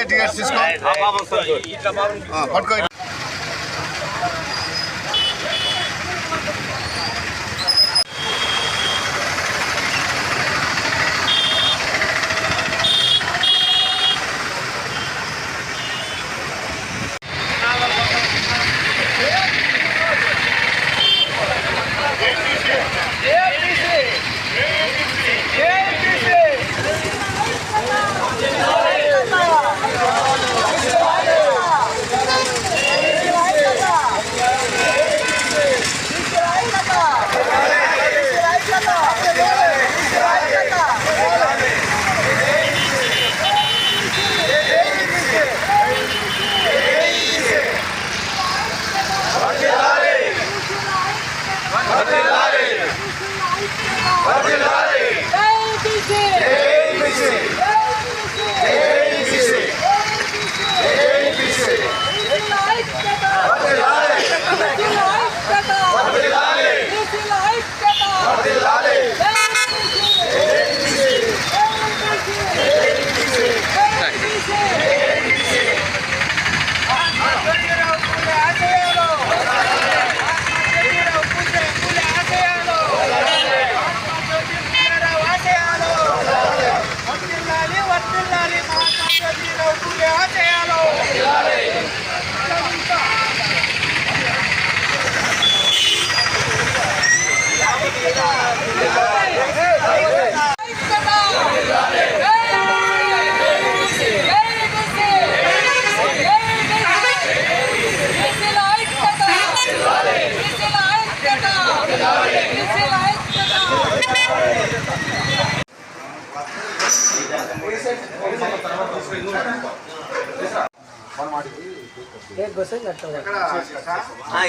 Next year tickets తీసుకో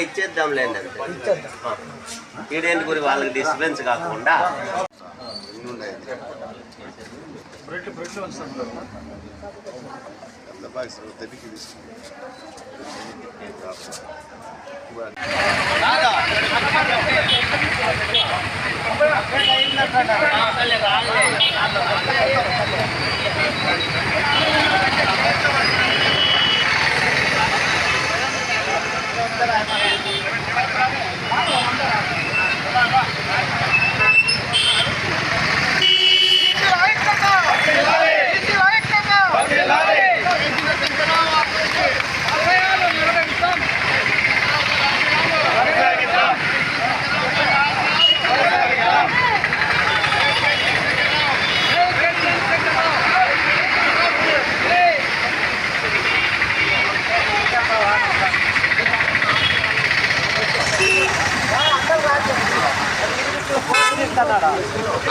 ఇచ్చేద్దాంలేండి అంతే ఈడేంటి గురి వాళ్ళకి డిస్టర్బెన్స్ కాకుండా? that I've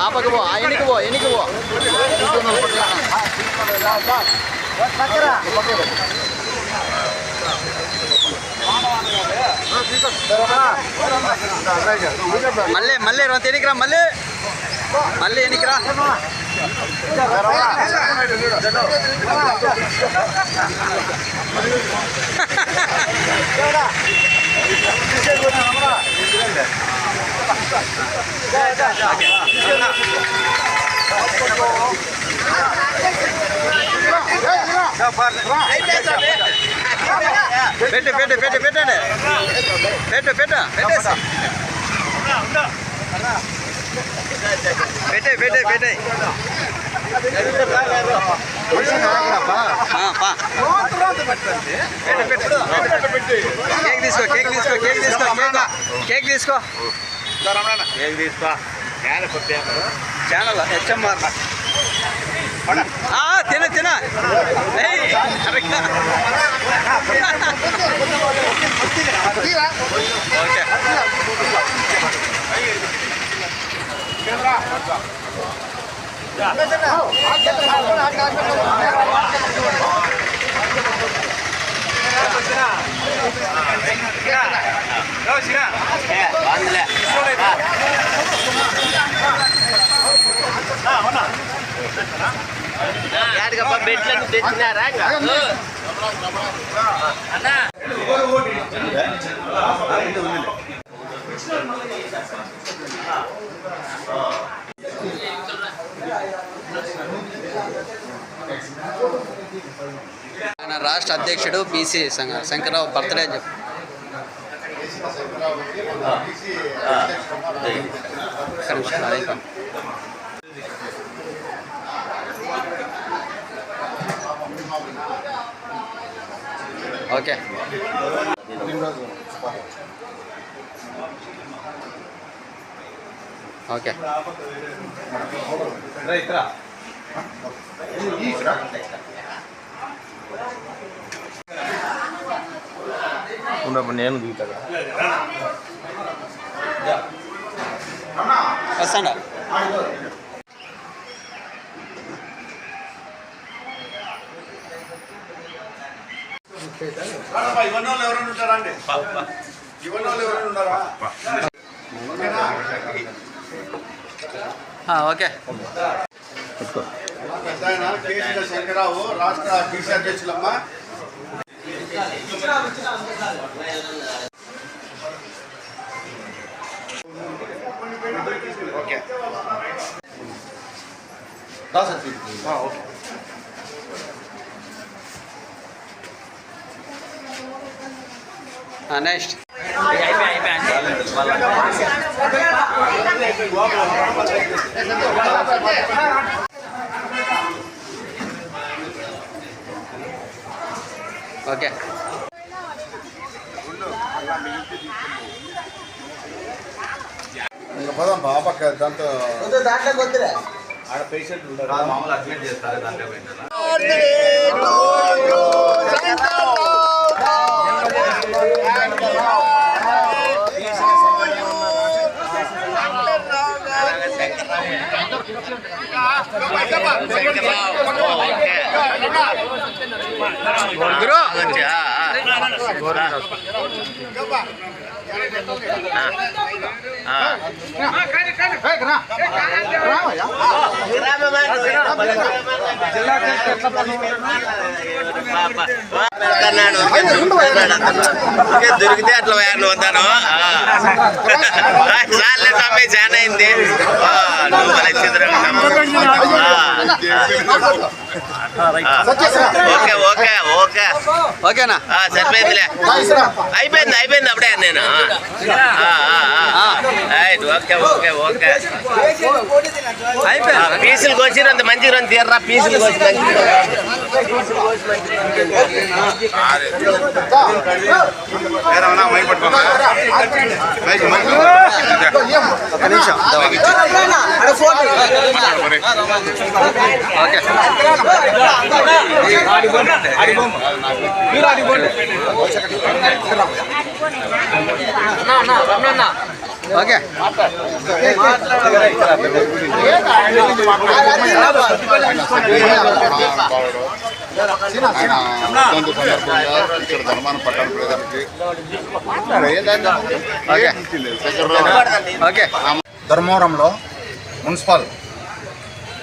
ఆపకు పో ఆయనకి పో ఎనికి పో మళ్ళీ మళ్ళీ రా ఎనికిరా మళ్ళీ మళ్ళీ ఎనికిరా పెట్టు పెట్టు పెట్టు పెట్టండి. పెట్టు పెట్టు. పెట్టేసి. పెట్టే పెట్టే పెట్టే. కేక్ తీసుకో కేక్ తీసుకో కేక్ తీసుకో కేక్ తీసుకో. ఏం తీసుకో? ఛానల్ హెచ్ఎంఆర్ తిన తిన. ఓకే. யாருக்கப்பா பெட்ல இருந்து தெரிஞ்சாராங்க அண்ணா రాష్ట్ర అధ్యక్షుడు బీసీ సంఘ శంకరరావు బర్త్డే అని చెప్పు. ఒక్క నిమిషం, అదే పని. ఓకే. ఓకే. ఉండప్పుడు నేను దిగుతాను వస్తాడా? ఇవన్నోళ్ళు ఎవరైనా ఉంటారా అండి ఇవన్నోళ్ళు ఎవరైనా ఉంటారా ఆ, ఓకే. పెద్ద ఆయన కేసీల శంకరరావు రాష్ట్ర బీసీ అధ్యక్షులమ్మ ఓకే. ఆ, ఓకే. Next okay. పోదాం బాబాక దాంతో మామూలు అడ్మిట్ చేస్తారు దాంట్లో పోయిందా గురు దొరికితే అట్లా వేరు వద్దాను చాలే స్వామి చాలా అయింది ఆ, నువ్వు ఆ. ఓకే ఓకే ఓకే ఓకేనా ఆ, సరిపోయిందిలే అయిపోయింది అయిపోయింది అప్పుడే నేను. రైట్, ఓకే ఓకే ఓకే అయిపోయింది పీసులు కోసి అంత మంచిగా రండి తీర్రా పీసులు కోసి మంచిగా ఏరన్నా ఓకే. సందర్భంగా ఇక్కడ ధర్మాన పట్టణ ప్రజలకి ఓకే. ధర్మవరంలో మున్సిపల్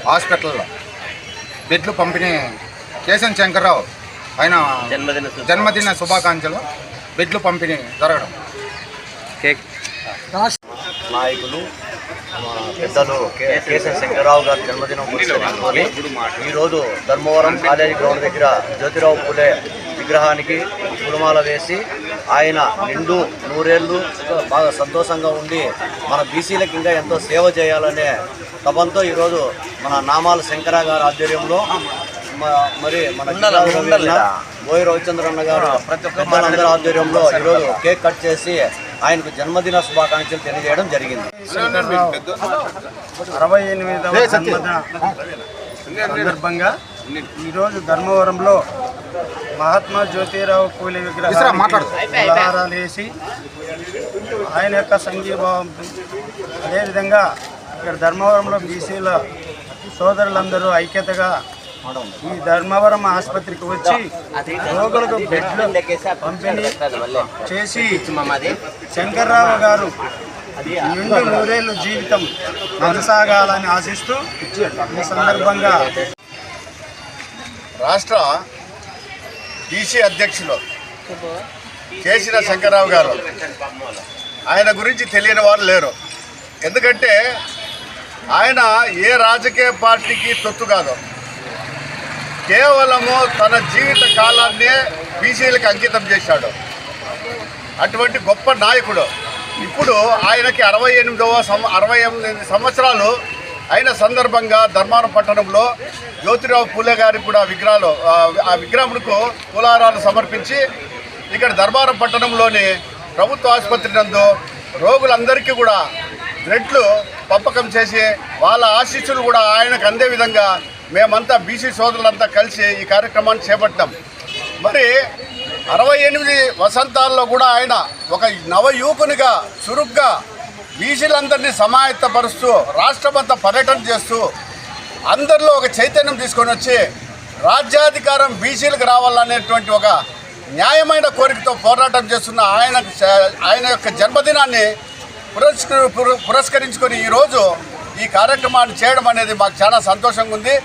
హాస్పిటల్లో బెడ్లు పంపిణీ కేశన్ శంకర్రావు ఆయన జన్మదిన జన్మదిన శుభాకాంక్షలు బెడ్లు పంపిణీ జరగడం. కేక్ నాయకులు పెద్దలు కె- కేశవ శంకరరావు గారి జన్మదినం పురస్కరించుకొని ఈరోజు ధర్మవరం కాలేజీ గ్రౌండ్ దగ్గర జ్యోతిరావు పులే విగ్రహానికి పూలమాల వేసి ఆయన నిండు నూరేళ్ళు బాగా సంతోషంగా ఉండి మన బీసీలకు ఇంకా ఎంతో సేవ చేయాలనే తపంతో ఈరోజు మన నామాల శంకర గారి ఆధ్వర్యంలో మరి మన బోయి రవిచంద్రన్న గారు పెద్దలందరి ఆధ్వర్యంలో ఈరోజు కేక్ కట్ చేసి ఆయనకు జన్మదిన శుభాకాంక్షలు తెలియజేయడం జరిగింది. అరవై ఎనిమిదవ జన్మదిన సందర్భంగా ఈరోజు ధర్మవరంలో మహాత్మా జ్యోతిరావు పూలే విగ్రహానికి పూలహారాలు వేసి ఆయన యొక్క సంఘీభావం అదేవిధంగా ఇక్కడ ధర్మవరంలో బీసీల సోదరులందరూ ఐక్యతగా ఈ ధర్మవరం ఆసుపత్రికి వచ్చి రోగులకు బెడ్లు పంపిణీ చేసి శంకర్రావు గారు నిండు నూరేళ్ళు జీవితం కొనసాగాలని ఆశిస్తూ ఈ సందర్భంగా రాష్ట్ర బీసీ అధ్యక్షులు కేసీన శంకర్రావు గారు ఆయన గురించి తెలియని వారు లేరు. ఎందుకంటే ఆయన ఏ రాజకీయ పార్టీకి తొత్తు కాదు. కేవలము తన జీవిత కాలాన్నే బీసీలకు అంకితం చేశాడు. అటువంటి గొప్ప నాయకుడు. ఇప్పుడు ఆయనకి అరవై ఎనిమిదవ సం అరవై ఎనిమిది సంవత్సరాలు అయిన సందర్భంగా ధర్మారం పట్టణంలో జ్యోతిరావు పూలే గారి కూడా విగ్రహాలు ఆ, విగ్రహముకు పూలారాలు సమర్పించి ఇక్కడ ధర్మారం పట్టణంలోని ప్రభుత్వ ఆసుపత్రి నందు రోగులందరికీ కూడా బ్లడ్లు పంపకం చేసి వాళ్ళ ఆశీస్సులు కూడా ఆయనకు అందే విధంగా మేమంతా బీసీ సోదరులంతా కలిసి ఈ కార్యక్రమాన్ని చేపట్టాం. మరి అరవై ఎనిమిది వసంతాల్లో కూడా ఆయన ఒక నవ యువకునిగా చురుగ్గా బీసీలందరినీ సమాయత్తపరుస్తూ రాష్ట్రమంతా పర్యటన చేస్తూ అందరిలో ఒక చైతన్యం తీసుకొని వచ్చి రాజ్యాధికారం బీసీలకు రావాలనేటువంటి ఒక న్యాయమైన కోరికతో పోరాటం చేస్తున్న ఆయన ఆయన యొక్క జన్మదినాన్ని పురస్క పుర- పురస్కరించుకొని ఈరోజు ఈ కార్యక్రమాన్ని చేయడం అనేది మాకు చాలా సంతోషంగా ఉంది.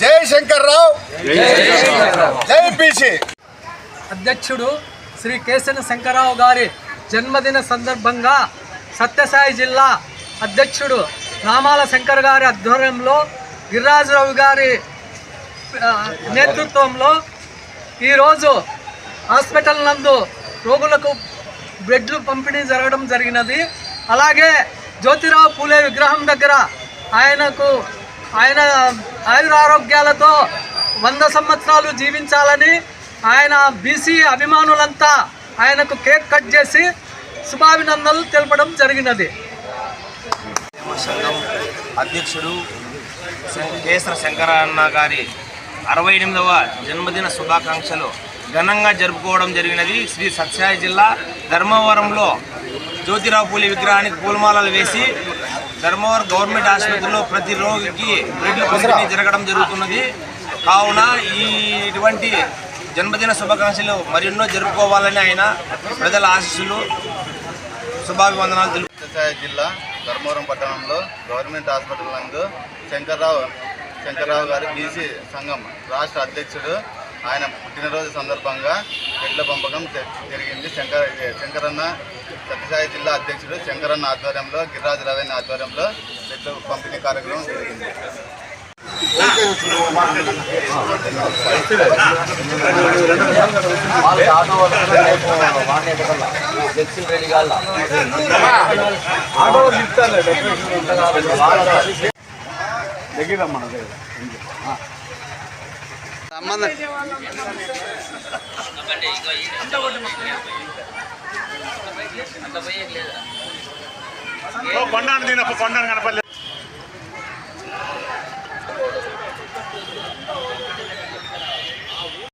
జై శంకర్ రావు జై అధ్యక్షుడు శ్రీ కేసన శంకరరావు గారి జన్మదిన సందర్భంగా సత్యసాయి జిల్లా అధ్యక్షుడు రామాల శంకర్ గారి ఆధ్వర్యంలో గిరిరాజరావు గారి నేతృత్వంలో ఈరోజు హాస్పిటల్ నందు రోగులకు బెడ్లు పంపిణీ జరగడం జరిగినది. అలాగే జ్యోతిరావు పూలే విగ్రహం దగ్గర ఆయనకు ఆయన ఆయుర ఆరోగ్యాలతో వంద సంవత్సరాలు జీవించాలని ఆయన బీసీ అభిమానులంతా ఆయనకు కేక్ కట్ చేసి శుభాభినందనలు తెలపడం జరిగినది. సంఘం అధ్యక్షుడు కేసర శంకరన్న గారి అరవై ఎనిమిదవ జన్మదిన శుభాకాంక్షలు ఘనంగా జరుపుకోవడం జరిగినది. శ్రీ సత్యాయి జిల్లా ధర్మవరంలో జ్యోతిరావు పూలి విగ్రహానికి పూలమాలలు వేసి ధర్మవరం గవర్నమెంట్ ఆసుపత్రిలో ప్రతి రోగికి బ్లడ్ పంపిణీ జరగడం జరుగుతున్నది. కావున ఈ ఇటువంటి జన్మదిన శుభాకాంక్షలు మరెన్నో జరుపుకోవాలని ఆయన ప్రజల ఆశీస్సులు శుభాభివందనాలు తెలుపు జిల్లా ధర్మవరం పట్టణంలో గవర్నమెంట్ హాస్పిటల్ నందు శంకర్రావు శంకర్రావు గారు బీసీ సంఘం రాష్ట్ర అధ్యక్షుడు. ఆయన పుట్టినరోజు సందర్భంగా ఎడ్ల పంపకం జరిగింది. శంకర్ శంకరన్న సత్యసాయి జిల్లా అధ్యక్షుడు శంకరన్న ఆధ్వర్యంలో గిరిరాజు రవీణ ఆధ్వర్యంలో చెట్లు పంపిణీ కార్యక్రమం జరిగింది. సంబంధం కొండాను దీని కొండాను కనపడలేదు.